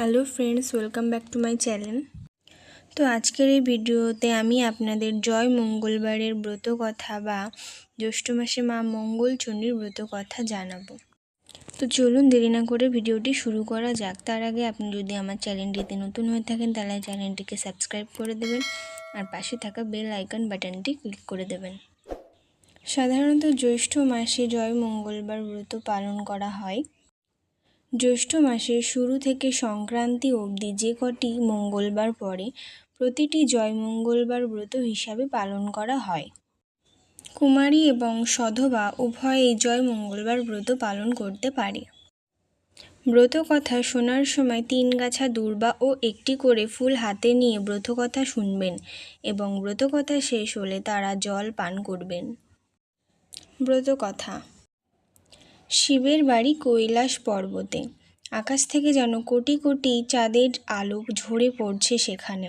Hello friends, welcome back to my channel. তো আজকের এই ভিডিওতে আমি আপনাদের জয় মঙ্গলবারের ব্রত কথা বা জ্যৈষ্ঠ মাসে মা মঙ্গলচণ্ডীর ব্রত কথা জানাব। তো চলুন দেরি না করে ভিডিওটি শুরু করা যাক। তার আগে আপনি যদি আমার চ্যানেলটিতে নতুন হয়ে থাকেন, তাহলে চ্যানেলটিকে সাবস্ক্রাইব করে দেবেন আর পাশে থাকা বেল আইকন বাটনটি ক্লিক করে দেবেন। সাধারণত জ্যৈষ্ঠ মাসে জয় মঙ্গলবার ব্রত পালন করা হয়। জ্যৈষ্ঠ মাসের শুরু থেকে সংক্রান্তি অবধি যে কটি মঙ্গলবার পড়ে, প্রতিটি জয় মঙ্গলবার ব্রত হিসাবে পালন করা হয়। কুমারী এবং সধবা উভয়েই জয় মঙ্গলবার ব্রত পালন করতে পারে। ব্রত কথা শোনার সময় তিন গাছা দূর্বা ও একটি করে ফুল হাতে নিয়ে ব্রত কথা শুনবেন এবং ব্রত কথা শেষ হলে তারা জল পান করবেন। ব্রত কথা শিবের বাড়ি কৈলাস পর্বতে। আকাশ থেকে যেন কোটি কোটি চাঁদের আলো ঝরে পড়ছে সেখানে।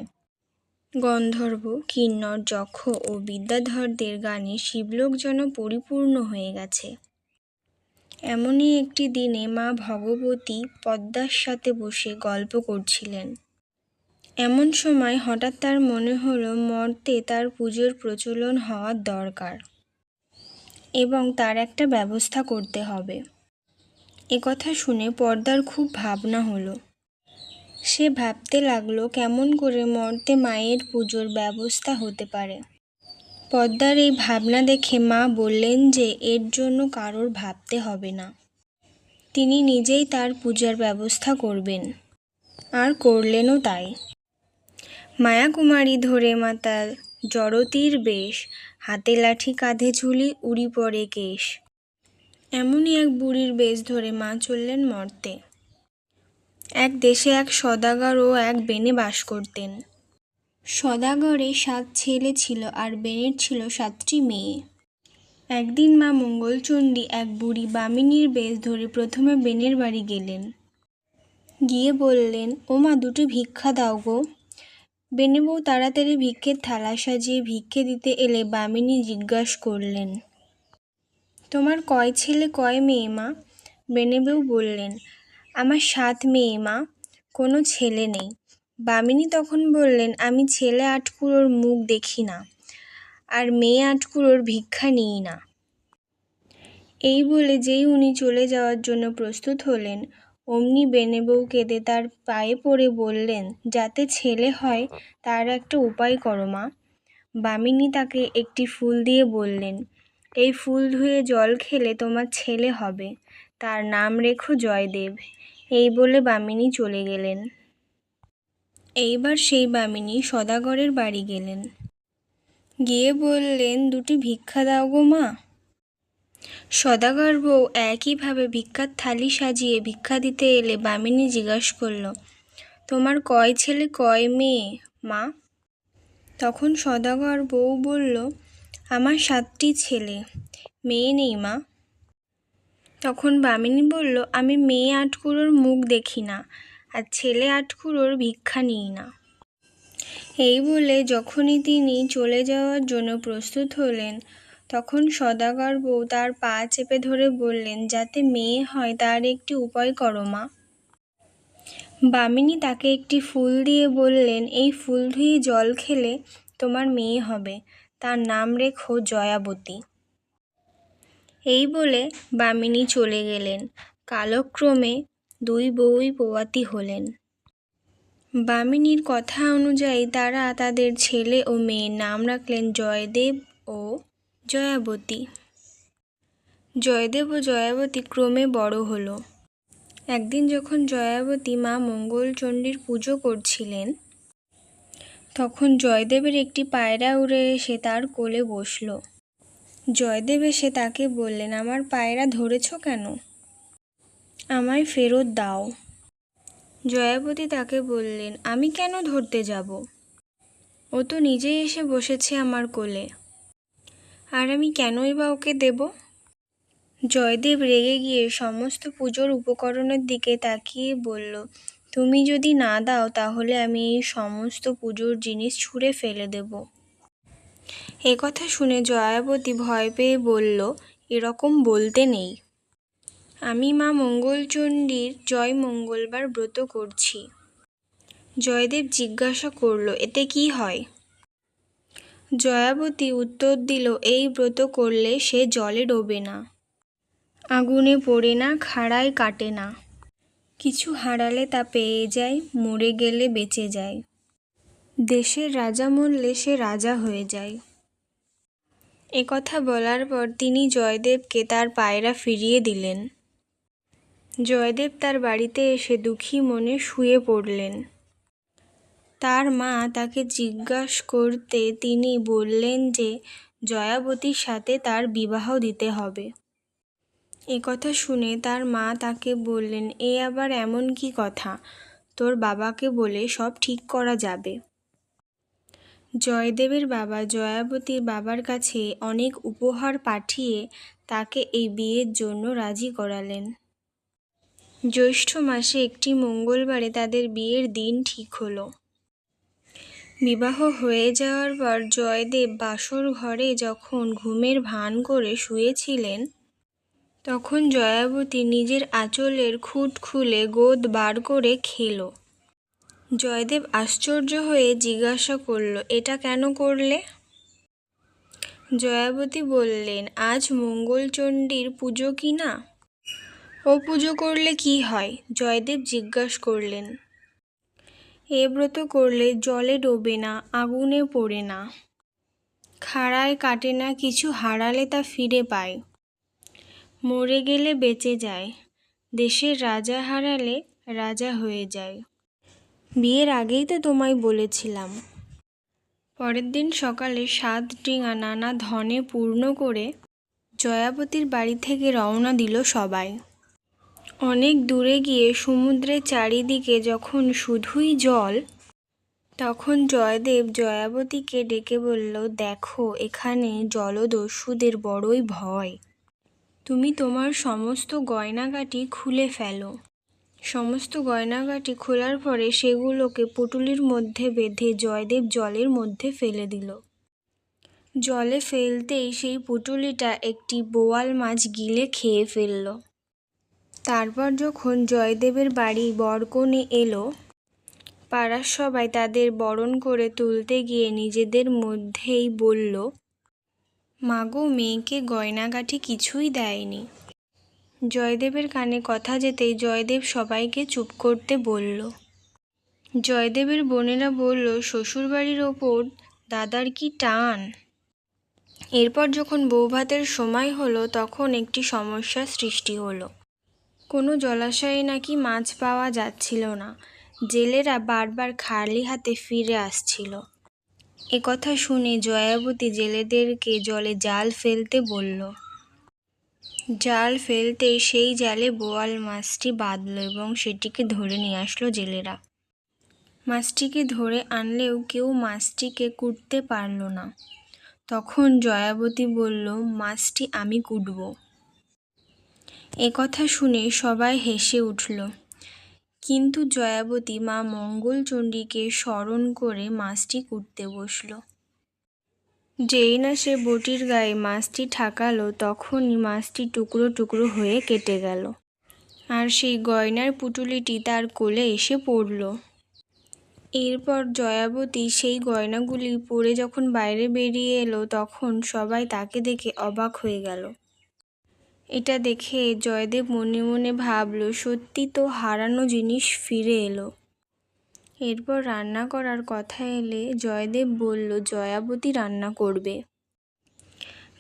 গন্ধর্ব কিন্নর যক্ষ ও বিদ্যাধরদের গানে শিবলোক যেন পরিপূর্ণ হয়ে গেছে। এমনই একটি দিনে মা ভগবতী পদ্মার সাথে বসে গল্প করছিলেন। এমন সময় হঠাৎ তার মনে হলো, মর্তে তার পুজোর প্রচলন হওয়ার দরকার। এবং তার একটা ব্যবস্থা করতে হবে। একথা শুনে পর্দার খুব ভাবনা হলো। সে ভাবতে লাগল কেমন করে মর্তে মায়ের পুজোর ব্যবস্থা হতে পারে। পদ্মার এই ভাবনা দেখে মা বললেন যে এর জন্য কারোর ভাবতে হবে না। তিনি নিজেই তার পূজার ব্যবস্থা করবেন। আর করলেনও তাই। মায়াকুমারী ধরে মাতার জড়তির বেশ, হাতে লাঠি কাঁধে ঝুলি উড়ি পড়ে কেশ। এমনই এক বুড়ির বেশ ধরে মা চললেন মর্তে। এক দেশে এক সদাগর ও এক বেনে বাস করতেন। সদাগরে সাত ছেলে ছিল আর বেনের ছিল সাতটি মেয়ে। একদিন মা মঙ্গলচণ্ডী এক বুড়ি বামিনীর বেশ ধরে প্রথমে বেনের বাড়ি গেলেন। গিয়ে বললেন ও মা দুটি ভিক্ষা দাও গো। বেনে বউ তাড়াতাড়ি ভিক্ষের থালা সাজিয়ে ভিক্ষে দিতে এলে বামিনী জিজ্ঞাসা করলেন, তোমার কয় ছেলে, কয় মেয়ে মা? বেনেবেউ বললেন, আমার সাত মেয়ে মা, কোনো ছেলে নেই। বামিনী তখন বললেন, আমি ছেলে আটকুড়োর মুখ দেখি না, আর মেয়ে আটকুড়োর ভিক্ষা নিই না। এই বলে যেই উনি চলে যাওয়ার জন্য প্রস্তুত হলেন অমনি বেনেবউ কেঁদে তার পায়ে পড়ে বললেন, যাতে ছেলে হয়, তার একটা উপায় করো মা। বামিনী তাকে একটি ফুল দিয়ে বললেন, এই ফুল ধুয়ে জল খেলে তোমার ছেলে হবে। তার নাম রেখো জয়দেব। এই বলে বামিনী চলে গেলেন। এইবার সেই বামিনী সদাগরের বাড়ি গেলেন। গিয়ে বললেন, দুটি ভিক্ষা দাও গো মা। সদাগর বউ একইভাবে ভিক্ষার থালি সাজিয়ে ভিক্ষা দিতে এলে বামিনী জিজ্ঞাস করল, তোমার কয় ছেলে, কয় মেয়ে, মা? তখন সদাগর বউ বলল, আমার সাতটি ছেলে, মেয়ে নেই, মা। তখন বামিনী বলল, আমি মেয়ে আটকুড়োর মুখ দেখি না, আর ছেলে আটকুড়োর ভিক্ষা নিই না। এই বলে যখনই তিনি চলে যাওয়ার জন্য প্রস্তুত হলেন তখন সদাগর বউ তার পা চেপে ধরে বললেন, যাতে মেয়ে হয় তার একটি উপায় করো মা। বামিনী তাকে একটি ফুল দিয়ে বললেন, এই ফুল ধুয়ে জল খেলে তোমার মেয়ে হবে। তার নাম রেখো জয়াবতী। এই বলে বামিনী চলে গেলেন। কালক্রমে দুই বউই পোয়াতি হলেন। বামিনীর কথা অনুযায়ী তারা তাদের ছেলে ও মেয়ের নাম রাখলেন জয়দেব ও জয়াবতী। জয়দেব ও জয়াবতী ক্রমে বড় হলো। একদিন যখন জয়াবতী মা মঙ্গলচণ্ডীর পুজো করছিলেন, তখন জয়দেবের একটি পায়রা উড়ে এসে তার কোলে বসল। জয়দেব এসে তাকে বললেন, আমার পায়রা ধরেছ কেন? আমায় ফেরত দাও। জয়াবতী তাকে বললেন, আমি কেন ধরতে যাব? ও তো নিজেই এসে বসেছে আমার কোলে। আর আমি কেনই বা ওকে দেব? জয়দেব রেগে গিয়ে সমস্ত পুজোর উপকরণের দিকে তাকিয়ে বলল, তুমি যদি না দাও, তাহলে আমি এই সমস্ত পুজোর জিনিস ছুঁড়ে ফেলে দেব। কথা শুনে জয়াবতী ভয় পেয়ে বলল, এরকম বলতে নেই। আমি মা মঙ্গলচণ্ডীর জয় মঙ্গলবার ব্রত করছি। জয়দেব জিজ্ঞাসা করল, এতে কি হয়? জয়াবতী উত্তর দিল, এই ব্রত করলে সে জলে ডোবে না। আগুনে পড়ে না, খাড়ায় কাটে না। কিছু হারালে তা পেয়ে যায়, মরে গেলে বেঁচে যায়। দেশের রাজা মরলে সে রাজা হয়ে যায়। একথা বলার পর তিনি জয়দেবকে তার পায়রা ফিরিয়ে দিলেন। জয়দেব তার বাড়িতে এসে দুঃখী মনে শুয়ে পড়লেন। তার মা তাকে জিজ্ঞাস করতে তিনি বললেন যে, জয়াবতীর সাথে তার বিবাহ দিতে হবে। কথা শুনে তার মা তাকে বললেন, এ আবার এমন কি কথা? তোর বাবাকে বলে সব ঠিক করা যাবে। জয়দেবের বাবা জয়াবতীর বাবার কাছে অনেক উপহার পাঠিয়ে তাকে এই বিয়ের জন্য রাজি করালেন। জ্যৈষ্ঠ মাসে একটি মঙ্গলবারে তাদের বিয়ের দিন ঠিক হলো। বিবাহ হয়ে যাওয়ার পর জয়দেব বাসর ঘরে যখন ঘুমের ভান করে শুয়েছিলেন, তখন জয়াবতী নিজের আঁচলের খুঁট খুলে গোদ বার করে খেল। জয়দেব আশ্চর্য হয়ে জিজ্ঞাসা করল, এটা কেন করলে? জয়াবতী বললেন, আজ মঙ্গলচণ্ডীর পুজো কি না? ও পুজো করলে কি হয়? জয়দেব জিজ্ঞাসা করলেন এ ব্রত করলে জলে ডোবে না, আগুনে পড়ে না। খাড়ায় কাটে না, কিছু হারালে তা ফিরে পায়। মরে গেলে বেঁচে যায়, দেশের রাজা হারালে রাজা হয়ে যায়। বিয়ের আগেই তো তোমায় বলেছিলাম। পরের দিন সকালে সাত ডিঙা নানা ধনে পূর্ণ করে জয়াবতীর বাড়ি থেকে রওনা দিল সবাই। অনেক দূরে গিয়ে সমুদ্রের চারিদিকে যখন শুধুই জল, তখন জয়দেব জয়াবতীকে ডেকে বলল, দেখো, এখানে জলদস্যুদের বড়ই ভয়। তুমি তোমার সমস্ত গয়নাগাটি খুলে ফেলো। সমস্ত গয়নাগাটি খোলার পরে সেগুলোকে পুটুলির মধ্যে বেঁধে জয়দেব জলের মধ্যে ফেলে দিল। জলে ফেলতেই সেই পুটুলিটা একটি বোয়াল মাছ গিলে খেয়ে ফেলল। তারপর যখন জয়দেবের বাড়ি বরকনে এলো, পাড়ার সবাই তাদের বরণ করে তুলতে গিয়ে নিজেদের মধ্যেই বলল, মাগো, মেয়েকে গয়নাগাঠি কিছুই দেয়নি। জয়দেবের কানে কথা যেতেই জয়দেব সবাইকে চুপ করতে বলল। জয়দেবের বোনেরা বলল, শ্বশুরবাড়ির ওপর দাদার কি টান? এরপর যখন বৌভাতের সময় হলো, তখন একটি সমস্যার সৃষ্টি হলো। কোনো জলাশয়ে নাকি মাছ পাওয়া যাচ্ছিল না। জেলেরা বারবার খালি হাতে ফিরে আসছিল। একথা শুনে জয়াবতী জেলেদেরকে জলে জাল ফেলতে বলল। জাল ফেলতে সেই জালে বোয়াল মাছটি বাঁধল এবং সেটিকে ধরে নিয়ে আসলো জেলেরা। মাছটিকে ধরে আনলেও কেউ মাছটিকে কুটতে পারল না। তখন জয়াবতী বলল, মাছটি আমি কুটব। কথা শুনে সবাই হেসে উঠল। কিন্তু জয়াবতী মা মঙ্গলচণ্ডীকে স্মরণ করে মাছটি কুটতে বসল। যেই না সে বটির গায়ে মাছটি ঠাকালো, তখনই মাছটি টুকরো টুকরো হয়ে কেটে গেল। আর সেই গয়নার পুটুলিটি তার কোলে এসে পড়ল। এরপর জয়াবতী সেই গয়নাগুলি পরে যখন বাইরে বেরিয়ে এলো, তখন সবাই তাকে দেখে অবাক হয়ে গেল। এটা দেখে জয়দেব মনে মনে ভাবল, সত্যি তো হারানো জিনিস ফিরে এলো। এরপর রান্না করার কথা এলে জয়দেব বলল, জয়াবতী রান্না করবে।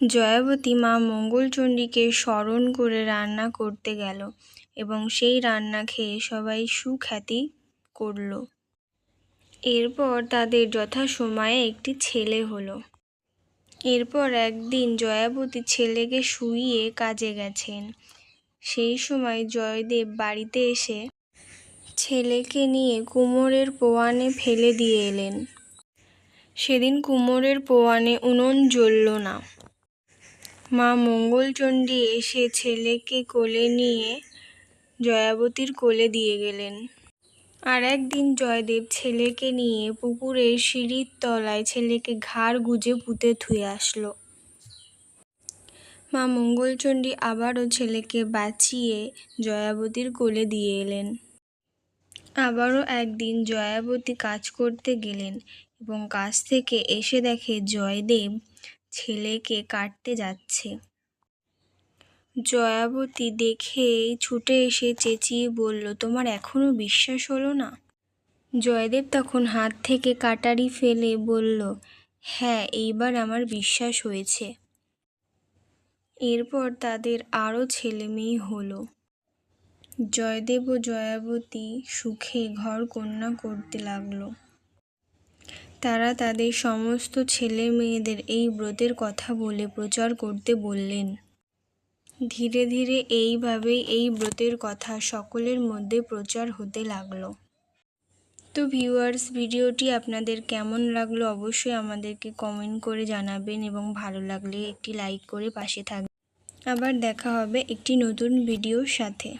জয়াবতী মা মঙ্গলচণ্ডীকে স্মরণ করে রান্না করতে গেল এবং সেই রান্না খেয়ে সবাই সুখ্যাতি করল। এরপর তাদের যথাসময়ে একটি ছেলে হলো। এরপর একদিন জয়াবতী ছেলেকে শুইয়ে কাজে গেছেন। সেই সময় জয়দেব বাড়িতে এসে ছেলেকে নিয়ে কুমোরের পোয়ানে ফেলে দিয়ে এলেন। সেদিন কুমোরের পোয়ানে উনুন জ্বলল না। মা মঙ্গলচণ্ডী এসে ছেলেকে কোলে নিয়ে জয়াবতীর কোলে দিয়ে গেলেন। আর একদিন জয়দেব ছেলেকে নিয়ে পুকুরের সিঁড়ির তলায় ছেলেকে ঘাড় গুজে পুঁতে থুয়ে আসলো। মা মঙ্গলচণ্ডী আবারও ছেলেকে বাঁচিয়ে জয়াবতীর কোলে দিয়ে এলেন। আবারও একদিন জয়াবতী কাজ করতে গেলেন এবং কাজ থেকে এসে দেখে জয়দেব ছেলেকে কাটতে যাচ্ছে। জয়াবতী দেখেই ছুটে এসে চেঁচিয়ে বলল, তোমার এখনও বিশ্বাস হলো না? জয়দেব তখন হাত থেকে কাটারি ফেলে বলল হ্যাঁ এইবার আমার বিশ্বাস হয়েছে। এরপর তাদের আরও ছেলে মেয়ে হলো। জয়দেব ও জয়াবতী সুখে ঘর কন্যা করতে লাগল। তারা তাদের সমস্ত ছেলে মেয়েদের এই ব্রতের কথা বলে প্রচার করতে বললেন। ধীরে ধীরে এইভাবেই এই ব্রতের কথা সকলের মধ্যে প্রচার হতে লাগল। তো ভিউয়ার্স ভিডিওটি আপনাদের কেমন লাগল অবশ্যই আমাদেরকে কমেন্ট করে জানাবেন এবং ভালো লাগলে একটি লাইক করে পাশে থাকবেন। আবার দেখা হবে একটি নতুন ভিডিওর সাথে।